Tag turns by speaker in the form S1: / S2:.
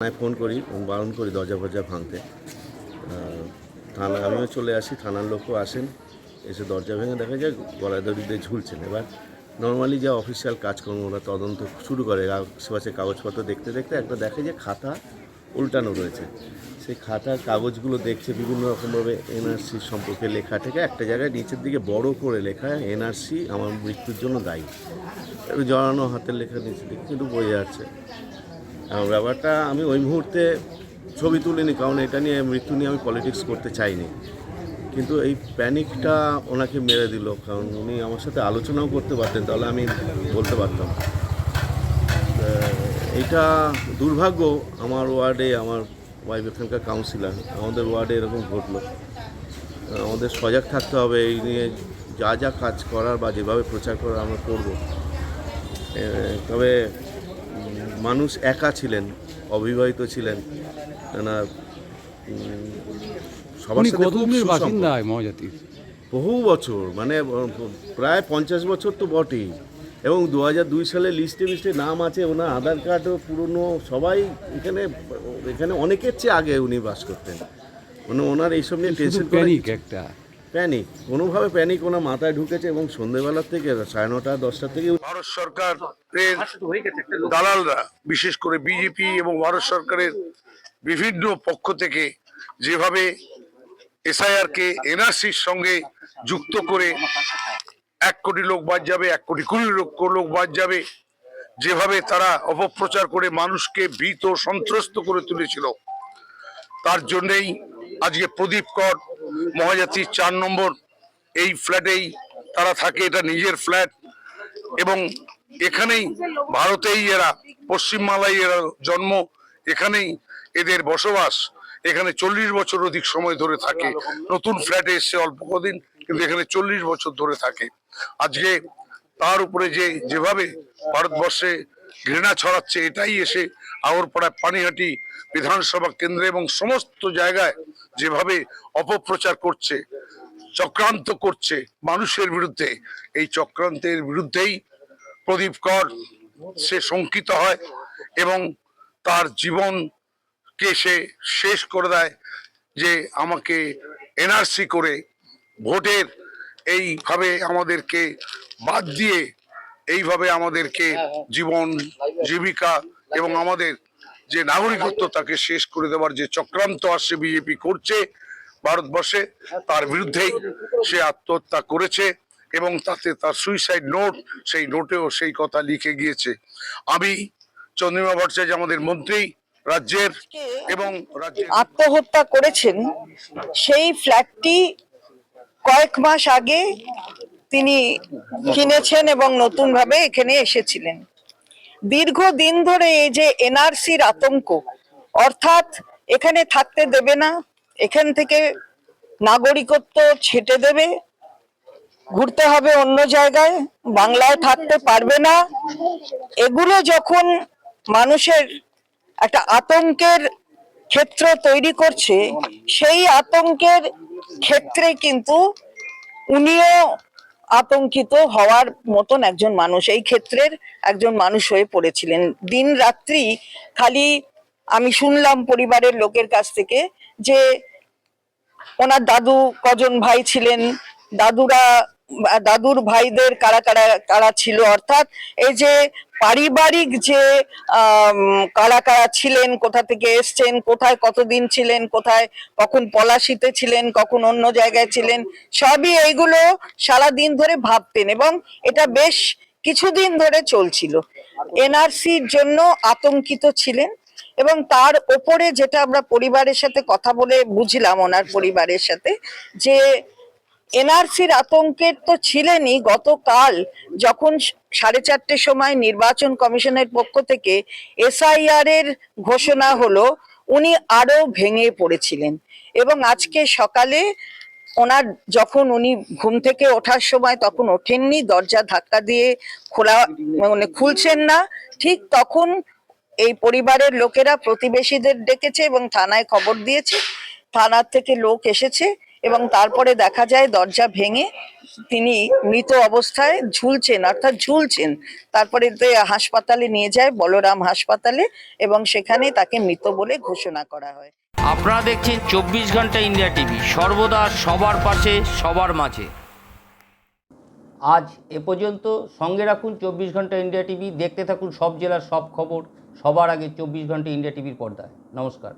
S1: থানায় ফোন করি বারণ করি দরজা ফরজা ভাঙতে। থানা আমিও চলে আসি, থানার লোকও আসেন, এসে দরজা ভেঙে দেখা যায় গলায় দড়ি দিয়ে ঝুলছেন। এবার নর্মালি যা অফিসিয়াল কাজকর্ম, ওরা তদন্ত শুরু করে। আশেপাশে কাগজপত্র দেখতে দেখতে একটা দেখে যে খাতা উল্টানো রয়েছে। সেই খাতার কাগজগুলো দেখছে বিভিন্ন রকমভাবে এনআরসি সম্পর্কে লেখা থেকে। একটা জায়গায় নিচের দিকে বড় করে লেখা এনআরসি আমার মৃত্যুর জন্য দায়ী। জড়ানো হাতের লেখা নিচের দিকে, কিন্তু বোঝা যাচ্ছে ব্যাপারটা আমি ওই মুহূর্তে ছবি তুলিনি, কারণ এটা নিয়ে মৃত্যু নিয়ে আমি পলিটিক্স করতে চাইনি। কিন্তু এই প্যানিকটা ওনাকে মেরে দিল, কারণ উনি আমার সাথে আলোচনাও করতে পারতেন, তাহলে আমি বলতে পারতাম। এইটা দুর্ভাগ্য আমার ওয়ার্ডে, আমার ওয়াইফ এখানকার কাউন্সিলার আমাদের ওয়ার্ডে এরকম ঘটলো। আমাদের সজাগ থাকতে হবে, এই নিয়ে যা যা কাজ করার বা যেভাবে প্রচার করার আমরা করব। তবে মানুষ একা ছিলেন অবিবাহিত ছিলেন না সবার সাথে বহু বছর মানে প্রায় পঞ্চাশ বছর তো বটেই। এবং দু হাজার দুই সালে লিস্টে মিস্টে নাম আছে ওনার আধার কার্ডও পুরনো সবাই এখানে এখানে অনেকের চেয়ে আগে উনি বাস করতেন। মানে ওনার এইসব নিয়ে টেনশন
S2: একটা।
S1: প্যানিক। কোনোভাবে প্যানিক ওনার মাথায় ঢুকেছে এবং সন্ধেবেলার থেকে সাড়ে নটা, দশটা থেকে
S3: ভারত সরকারের দালালরা, বিশেষ করে বিজেপি এবং ভারত সরকারের বিভিন্ন পক্ষ থেকে যেভাবে এসআইআর কে এনআরসির সঙ্গে যুক্ত করে এক কোটি লোক বাদ যাবে, এক কোটি কুড়ি লক্ষ লোক বাদ যাবে, যেভাবে তারা অপপ্রচার করে মানুষকে ভীত সন্ত্রস্ত করে তুলেছিল, তার জন্যেই আজকে প্রদীপ কর মহাজাতির চার নম্বর, এই ফ্ল্যাটেই তারা থাকে, এটা নিজের ফ্ল্যাট। এবং এখানেই ভারতেই এরা পশ্চিমবাংলায় এরা জন্ম, এখানেই এদের বসবাস। এখানে চল্লিশ বছর অধিক সময় ধরে থাকে। নতুন ফ্ল্যাটে এসছে অল্প কদিন, কিন্তু এখানে চল্লিশ বছর ধরে থাকে। আজকে তার উপরে যে, যেভাবে ভারতবর্ষে ঘৃণা ছড়াচ্ছে, এটাই এসে আগরপাড়ায় পানিহাটি বিধানসভা কেন্দ্রে এবং সমস্ত জায়গায় যেভাবে অপপ্রচার করছে, চক্রান্ত করছে মানুষের বিরুদ্ধে, এই চক্রান্তের বিরুদ্ধেই প্রদীপ কর সে শঙ্কিত হয় এবং তার জীবনকে সে শেষ করে দেয় যে আমাকে এনআরসি করে ভোটের এইভাবে আমাদেরকে বাদ দিয়ে এইভাবে আমাদেরকে জীবন জীবিকা এবং আমাদের যে নাগরিকত্ব তাকে শেষ করে দেওয়ার যে চক্রান্ত আসছে বিজেপি করছে ভারতবর্ষে তার বিরুদ্ধেই সে আত্মহত্যা করেছে এবং তাতে তার সুইসাইড নোট সেই নোটেও সেই কথা লিখে গিয়েছে। আমি চন্দ্রিমা ভট্টাচার্য আমাদের মন্ত্রী রাজ্যের এবং রাজ্যের
S4: আত্মহত্যা করেছেন সেই ফ্ল্যাটটি কয়েক মাস আগে তিনি কিনেছেন এবং নতুনভাবে এখানে এসেছিলেন। দীর্ঘদিন ধরে এই যে এনআরসির আতঙ্ক, অর্থাৎ এখানে থাকতে দেবে না, এখান থেকে নাগরিকত্ব ছেটে দেবে, ঘুরতে হবে অন্য জায়গায়, বাংলায় থাকতে পারবে না, এগুলো যখন মানুষের একটা আতঙ্কের ক্ষেত্র তৈরি করছে, সেই আতঙ্কের ক্ষেত্রে কিন্তু উনিও আতঙ্কিত হওয়ার মতন একজন মানুষ, এই ক্ষেত্রের একজন মানুষ হয়ে পড়েছিলেন। দিন রাত্রি খালি আমি শুনলাম পরিবারের লোকের কাছ থেকে যে ওনার দাদু কজন ভাই ছিলেন, দাদুরা দাদুর ভাইদের কারা কারা কারা ছিল? অর্থাৎ এই যে পারিবারিক যে কারা কারা ছিলেন, কোথা থেকে এসছেন, কোথায় কতদিন ছিলেন, কোথায় কখন পলাশিতে ছিলেন, কখন অন্য জায়গায় ছিলেন, সবই এইগুলো সারা দিন ধরে ভাবতেন এবং এটা বেশ কিছুদিন ধরে চলছিল। এনআরসির জন্য আতঙ্কিত ছিলেন এবং তার ওপরে যেটা আমরা পরিবারের সাথে কথা বলে বুঝলাম, ওনার পরিবারের সাথে, যে এনআরসির আতঙ্কের তো ছিলেনই গতকাল যখন সাড়ে চারটের সময় নির্বাচন কমিশনের পক্ষ থেকে এসআইআর এর ঘোষণা হলো, উনি আরও ভেঙে পড়েছিলেন। এবং আজকে সকালে ওনার যখন উনি ঘুম থেকে ওঠার সময় তখন ওঠেননি, দরজা ধাক্কা দিয়ে খোলা মানে খুলছেন না, ঠিক তখন এই পরিবারের লোকেরা প্রতিবেশীদের ডেকেছে এবং থানায় খবর দিয়েছে। থানার থেকে লোক এসেছে এবং তারপরে দেখা যায় দরজা ভেঙে তিনি মৃত অবস্থায় ঝুলছেন অর্থাৎ ঝুলছেন। তারপরে হাসপাতালে নিয়ে যায় বলরাম হাসপাতালে এবং সেখানে তাকে মৃত বলে ঘোষণা করা হয়।
S2: আপনারা দেখছেন চব্বিশ ঘণ্টা ইন্ডিয়া টিভি সর্বদা সবার পাশে সবার মাঝে। আজ এ পর্যন্ত সঙ্গে রাখুন চব্বিশ ঘণ্টা ইন্ডিয়া টিভি দেখতে থাকুন সব জেলার সব খবর সবার আগে চব্বিশ ঘণ্টা ইন্ডিয়া টিভির পর্দায়। নমস্কার।